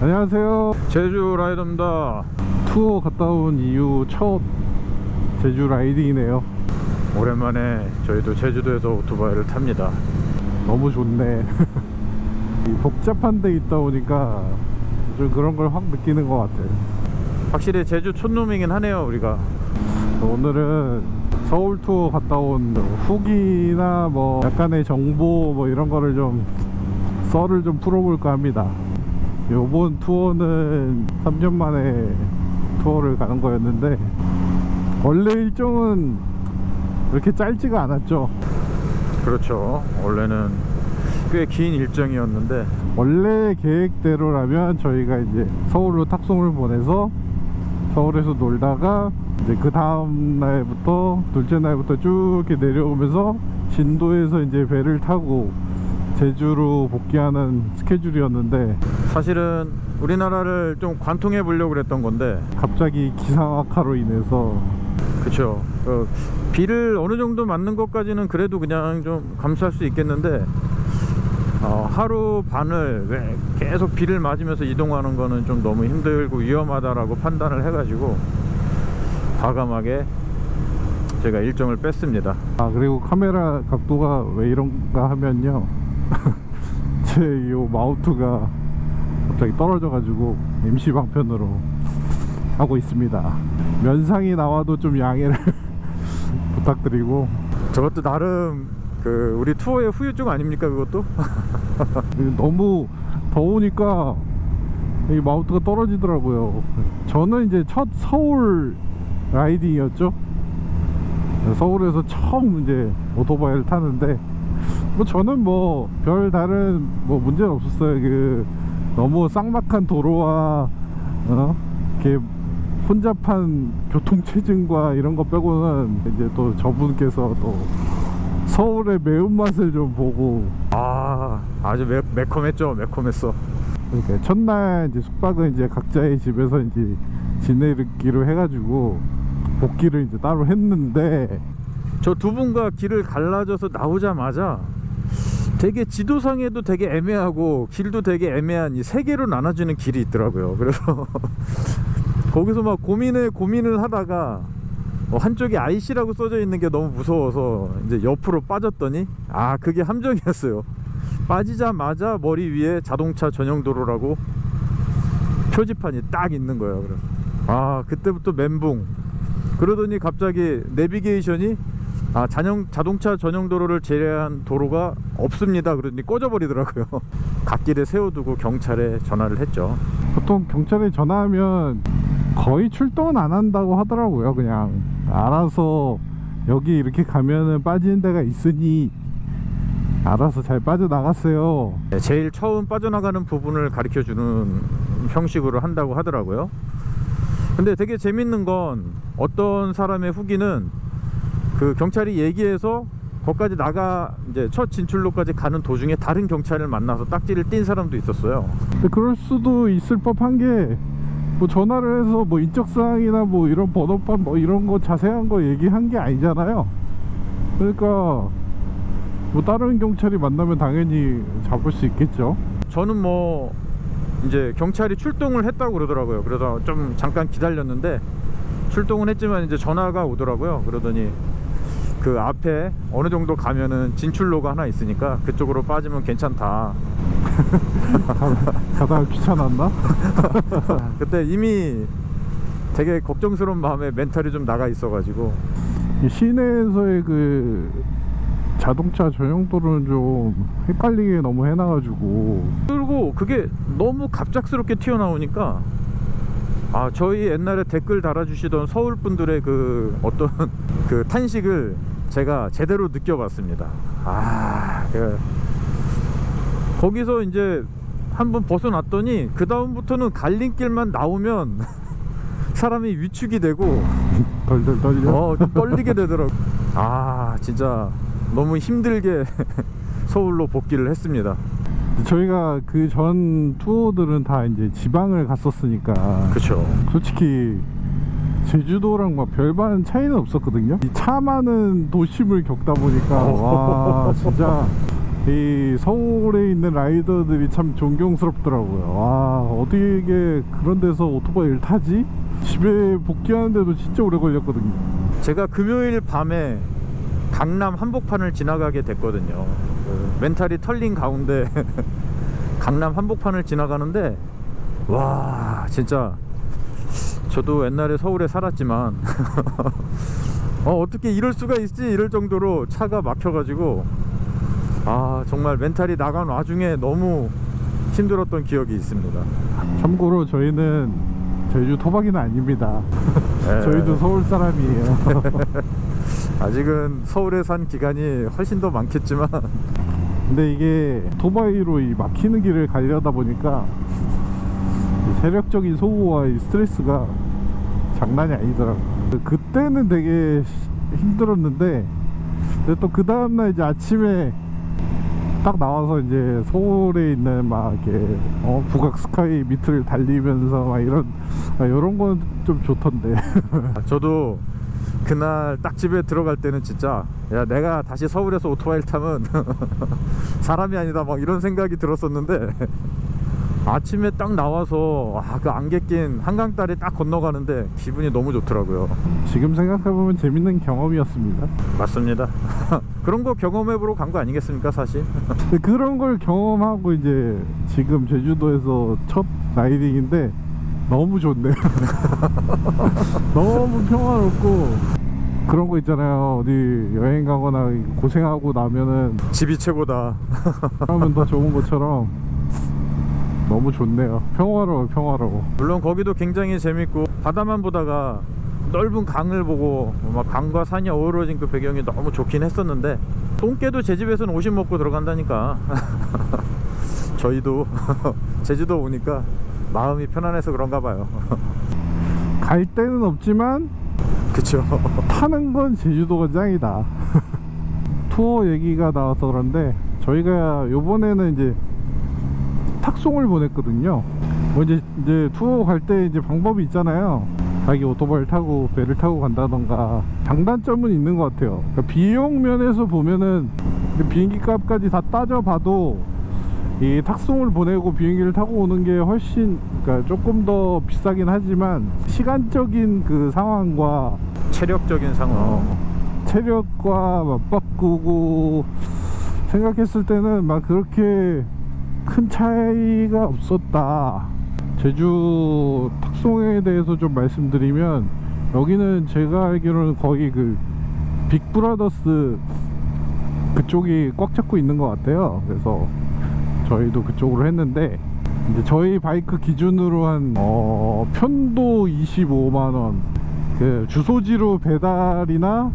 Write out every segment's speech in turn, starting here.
안녕하세요. 제주 라이더입니다. 투어 갔다 온 이후 첫 제주 라이딩이네요. 오랜만에 저희도 제주도에서 오토바이를 탑니다. 너무 좋네. 이 복잡한 데 있다 보니까 좀 그런 걸 확 느끼는 것 같아요. 확실히 제주 촌놈이긴 하네요, 우리가. 오늘은 서울 투어 갔다 온 후기나 뭐 약간의 정보 뭐 이런 거를 좀 썰을 좀 풀어볼까 합니다. 요번 투어는 3년 만에 투어를 가는 거였는데 원래 일정은 그렇게 짧지가 않았죠. 그렇죠. 원래는 꽤 긴 일정이었는데 원래 계획대로라면 저희가 이제 서울로 탁송을 보내서 서울에서 놀다가 이제 그 다음 날부터 둘째 날부터 쭉 이렇게 내려오면서 진도에서 이제 배를 타고 제주로 복귀하는 스케줄이었는데 사실은 우리나라를 좀 관통해 보려고 그랬던 건데 갑자기 기상악화로 인해서 그쵸 그 비를 어느 정도 맞는 것까지는 그래도 그냥 좀 감수할 수 있겠는데 어, 하루 반을 왜 계속 비를 맞으면서 이동하는 거는 좀 너무 힘들고 위험하다라고 판단을 해가지고 과감하게 제가 일정을 뺐습니다. 아 그리고 카메라 각도가 왜 이런가 하면요, 제 요 마우트가 갑자기 떨어져가지고 MC 방편으로 하고 있습니다. 면상이 나와도 좀 양해를 부탁드리고 저것도 나름 그 우리 투어의 후유증 아닙니까 그것도? 너무 더우니까 이 마우트가 떨어지더라고요. 저는 이제 첫 서울 라이딩이었죠. 서울에서 처음 이제 오토바이를 타는데 뭐 저는 뭐 별 다른 뭐 문제는 없었어요. 그 너무 쌍막한 도로와 어? 이렇게 혼잡한 교통체증과 이런 거 빼고는 이제 또 저분께서 또 서울의 매운맛을 좀 보고 아 아주 매, 매콤했죠 매콤했어 그러니까 첫날 이제 숙박은 이제 각자의 집에서 이제 지내기로 해가지고 복귀를 이제 따로 했는데 저 두 분과 길을 갈라져서 나오자마자 되게 지도상에도 되게 애매하고 길도 되게 애매한 이 세 개로 나눠지는 길이 있더라고요 그래서 거기서 막 고민을 고민을 하다가 어, 한쪽에 IC라고 써져 있는 게 너무 무서워서 이제 옆으로 빠졌더니 아 그게 함정이었어요. 빠지자마자 머리 위에 자동차 전용 도로라고 표지판이 딱 있는 거예요. 그래서 아 그때부터 멘붕. 그러더니 갑자기 내비게이션이 아 자영, 자동차 전용 도로를 제외한 도로가 없습니다. 그러더니 꺼져버리더라고요. 갓길에 세워두고 경찰에 전화를 했죠. 보통 경찰에 전화하면 거의 출동은 안 한다고 하더라고요. 그냥 알아서 여기 이렇게 가면은 빠지는 데가 있으니 알아서 잘 빠져나갔어요. 네, 제일 처음 빠져나가는 부분을 가르쳐 주는 형식으로 한다고 하더라고요. 근데 되게 재밌는 건 어떤 사람의 후기는 그 경찰이 얘기해서 거기까지 나가 이제 첫 진출로까지 가는 도중에 다른 경찰을 만나서 딱지를 띈 사람도 있었어요. 근데 그럴 수도 있을 법한 게 뭐 전화를 해서 뭐 인적 사항이나 뭐 이런 번호판 뭐 이런 거 자세한 거 얘기한 게 아니잖아요. 그러니까 뭐 다른 경찰이 만나면 당연히 잡을 수 있겠죠. 저는 뭐 이제 경찰이 출동을 했다고 그러더라고요. 그래서 좀 잠깐 기다렸는데 출동은 했지만 이제 전화가 오더라고요. 그러더니 그 앞에 어느 정도 가면은 진출로가 하나 있으니까 그쪽으로 빠지면 괜찮다. 가다가 귀찮았나? 그때 이미 되게 걱정스러운 마음에 멘탈이 좀 나가 있어가지고 이 시내에서의 그 자동차 전용 도로는 좀 헷갈리게 너무 해놔가지고 그리고 그게 너무 갑작스럽게 튀어나오니까 아 저희 옛날에 댓글 달아주시던 서울 분들의 그 어떤 그 탄식을 제가 제대로 느껴봤습니다. 아 그, 거기서 이제 한번 벗어났더니 그 다음부터는 갈림길만 나오면 사람이 위축이 되고 덜덜 떨려. 어, 좀 떨리게 되더라고. 아 진짜 너무 힘들게 서울로 복귀를 했습니다. 저희가 그 전 투어들은 다 이제 지방을 갔었으니까 그렇죠. 솔직히 제주도랑 막 별반 차이는 없었거든요. 이 차 많은 도심을 겪다 보니까 와 진짜 이 서울에 있는 라이더들이 참 존경스럽더라고요. 와 어떻게 그런 데서 오토바이를 타지? 집에 복귀하는데도 진짜 오래 걸렸거든요. 제가 금요일 밤에 강남 한복판을 지나가게 됐거든요. 그 멘탈이 털린 가운데 강남 한복판을 지나가는데 와 진짜 저도 옛날에 서울에 살았지만 어, 어떻게 이럴 수가 있지 이럴 정도로 차가 막혀가지고 아 정말 멘탈이 나간 와중에 너무 힘들었던 기억이 있습니다. 참고로 저희는 제주 토박이는 아닙니다. 예. 저희도 서울 사람이에요. 아직은 서울에 산 기간이 훨씬 더 많겠지만 근데 이게 토바이로 이 막히는 길을 가려다 보니까 이 체력적인 소모와 이 스트레스가 장난이 아니더라고요. 그때는 되게 시- 힘들었는데 근데 또 그 다음날 이제 아침에 딱 나와서 이제 서울에 있는 막 이렇게 어, 북악 스카이 밑을 달리면서 막 이런 아, 이런 건 좀 좋던데. 저도 그날 딱 집에 들어갈 때는 진짜 야 내가 다시 서울에서 오토바이를 타면 사람이 아니다 막 이런 생각이 들었었는데 아침에 딱 나와서 아, 그 안개 낀 한강 다리 딱 건너가는데 기분이 너무 좋더라고요 지금 생각해보면 재밌는 경험이었습니다. 맞습니다 그런 거 경험해보러 간 거 아니겠습니까 사실 근데 그런 걸 경험하고 이제 지금 제주도에서 첫 라이딩인데 너무 좋네요. 너무 평화롭고 그런 거 있잖아요. 어디 여행 가거나 고생하고 나면은 집이 최고다 하면 더 좋은 것처럼 너무 좋네요. 평화로워, 평화로워. 물론 거기도 굉장히 재밌고 바다만 보다가 넓은 강을 보고 막 강과 산이 어우러진 그 배경이 너무 좋긴 했었는데 똥개도 제 집에서는 오십 먹고 들어간다니까 저희도 제주도 오니까 마음이 편안해서 그런가 봐요 갈 데는 없지만 그쵸 타는 건 제주도가 짱이다. 투어 얘기가 나와서 그런데 저희가 요번에는 이제 탁송을 보냈거든요. 뭐 이제 이제 투어 갈 때 이제 방법이 있잖아요. 자기 오토바이를 타고 배를 타고 간다던가 장단점은 있는 것 같아요. 그러니까 비용 면에서 보면은 그 비행기 값까지 다 따져봐도 이 탁송을 보내고 비행기를 타고 오는 게 훨씬 그러니까 조금 더 비싸긴 하지만 시간적인 그 상황과 체력적인 상황 어, 체력과 맞바꾸고 생각했을 때는 막 그렇게 큰 차이가 없었다. 제주 탁송에 대해서 좀 말씀드리면 여기는 제가 알기로는 거의 그 빅브라더스 그쪽이 꽉 잡고 있는 것 같아요. 그래서 저희도 그쪽으로 했는데 이제 저희 바이크 기준으로 한 어, 편도 25만 원, 그 주소지로 배달이나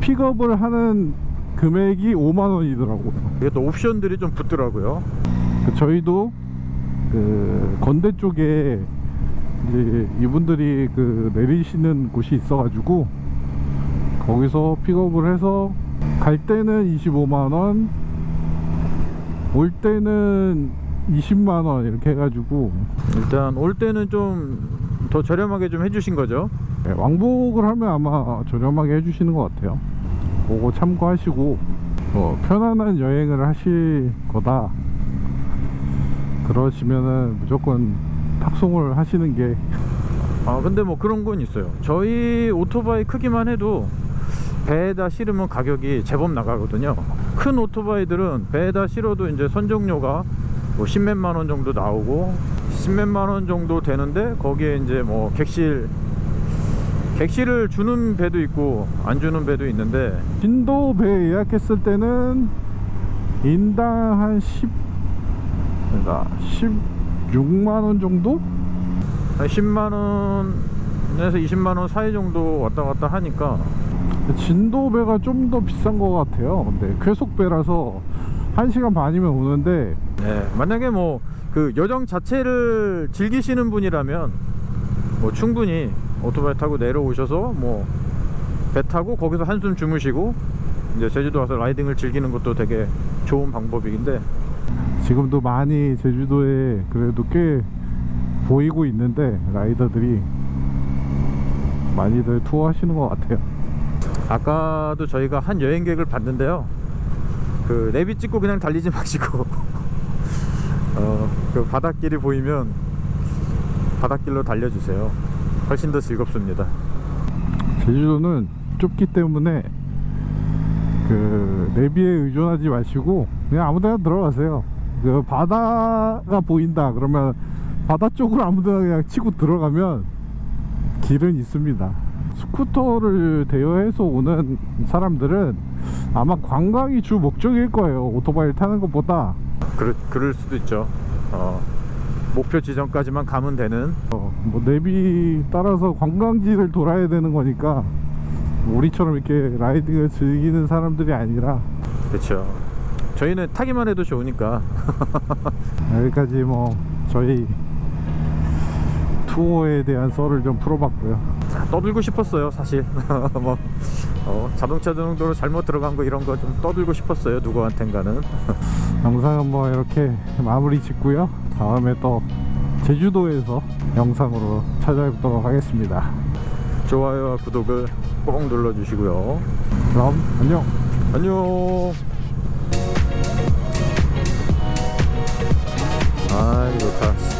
픽업을 하는 금액이 5만 원이더라고요. 이게 또 옵션들이 좀 붙더라고요 그 저희도 그 건대 쪽에 이제 이분들이 그 내리시는 곳이 있어가지고 거기서 픽업을 해서 갈 때는 25만 원, 올 때는 20만 원 이렇게 해가지고 일단 올 때는 좀 더 저렴하게 좀 해주신 거죠 네, 왕복을 하면 아마 저렴하게 해주시는 것 같아요. 그거 참고하시고 어, 편안한 여행을 하실 거다. 그러시면은 무조건 탁송을 하시는 게 아 근데 뭐 그런 건 있어요. 저희 오토바이 크기만 해도 배에다 실으면 가격이 제법 나가거든요. 큰 오토바이들은 배에다 실어도 이제 선정료가 뭐 십몇만 원 정도 나오고 십몇만 원 정도 되는데 거기에 이제 뭐 객실 객실을 주는 배도 있고 안 주는 배도 있는데 진도 배 예약했을 때는 인당 한 10, 그러니까 16만 원 정도? 한 10만 원에서 20만 원 사이 정도 왔다 갔다 하니까 진도 배가 좀 더 비싼 것 같아요. 근데 쾌속 배라서 1시간 반이면 오는데 네, 만약에 뭐 그 여정 자체를 즐기시는 분이라면 뭐 충분히 오토바이 타고 내려오셔서 뭐 배 타고 거기서 한숨 주무시고 이제 제주도 와서 라이딩을 즐기는 것도 되게 좋은 방법인데 지금도 많이 제주도에 그래도 꽤 보이고 있는데 라이더들이 많이들 투어 하시는 것 같아요. 아까도 저희가 한 여행객을 봤는데요. 그 내비 찍고 그냥 달리지 마시고 어, 그 바닷길이 보이면 바닷길로 달려주세요. 훨씬 더 즐겁습니다. 제주도는 좁기 때문에 그 내비에 의존하지 마시고 그냥 아무데나 들어가세요. 그 바다가 보인다 그러면 바다 쪽으로 아무데나 그냥 치고 들어가면 길은 있습니다. 스쿠터를 대여해서 오는 사람들은 아마 관광이 주 목적일 거예요. 오토바이 타는 것보다 그럴, 그럴 수도 있죠. 어, 목표 지점까지만 가면 되는 어, 뭐 내비 따라서 관광지를 돌아야 되는 거니까 우리처럼 이렇게 라이딩을 즐기는 사람들이 아니라 그렇죠. 저희는 타기만 해도 좋으니까 여기까지 뭐 저희 투어에 대한 썰을 좀 풀어봤고요. 떠들고 싶었어요 사실 뭐 어, 자동차 등록도로 잘못 들어간 거 이런 거 좀 떠들고 싶었어요 누구한텐가는 영상은 뭐 이렇게 마무리 짓고요. 다음에 또 제주도에서 영상으로 찾아뵙도록 하겠습니다. 좋아요와 구독을 꼭 눌러주시고요 그럼 안녕. 안녕 Hadi bakalım.